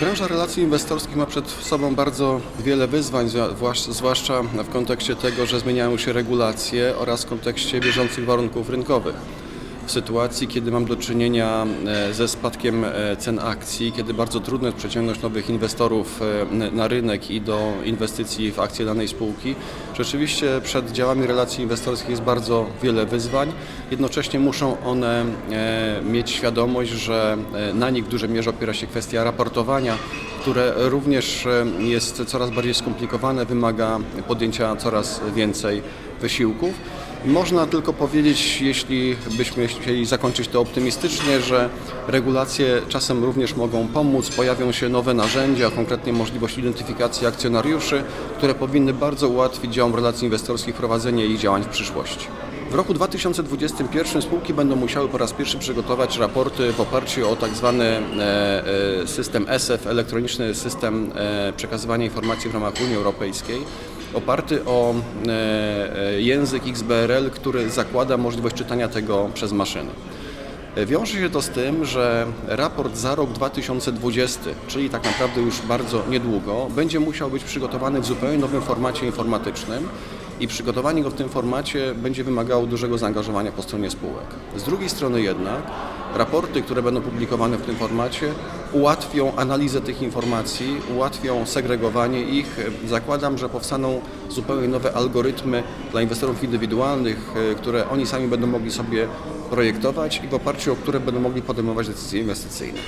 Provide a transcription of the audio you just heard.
Branża relacji inwestorskich ma przed sobą bardzo wiele wyzwań, zwłasz- zwłaszcza w kontekście tego, że zmieniają się regulacje oraz w kontekście bieżących warunków rynkowych. W sytuacji, kiedy mam do czynienia e, ze spadkiem e, cen akcji, kiedy bardzo trudno jest przeciągnąć nowych inwestorów e, na rynek i do inwestycji w akcje danej spółki, rzeczywiście przed działami relacji inwestorskich jest bardzo wiele wyzwań. Jednocześnie muszą one mieć świadomość, że na nich w dużej mierze opiera się kwestia raportowania, które również jest coraz bardziej skomplikowane, wymaga podjęcia coraz więcej wysiłków. Można tylko powiedzieć, jeśli byśmy chcieli zakończyć to optymistycznie, że regulacje czasem również mogą pomóc. Pojawią się nowe narzędzia, konkretnie możliwość identyfikacji akcjonariuszy, które powinny bardzo ułatwić działom relacji inwestorskich prowadzenie ich działań w przyszłości. W roku 2021 spółki będą musiały po raz pierwszy przygotować raporty w oparciu o tak zwany e, e, system SF, elektroniczny system e, przekazywania informacji w ramach Unii Europejskiej, oparty o e, e, język XBRL, który zakłada możliwość czytania tego przez maszyny. Wiąże się to z tym, że raport za rok 2020, czyli tak naprawdę już bardzo niedługo, będzie musiał być przygotowany w zupełnie nowym formacie informatycznym i przygotowanie go w tym formacie będzie wymagało dużego zaangażowania po stronie spółek. Z drugiej strony jednak raporty, które będą publikowane w tym formacie ułatwią analizę tych informacji, ułatwią segregowanie ich. Zakładam, że powstaną zupełnie nowe algorytmy dla inwestorów indywidualnych, e, które oni sami będą mogli sobie projektować i w oparciu o które będą mogli podejmować decyzje inwestycyjne.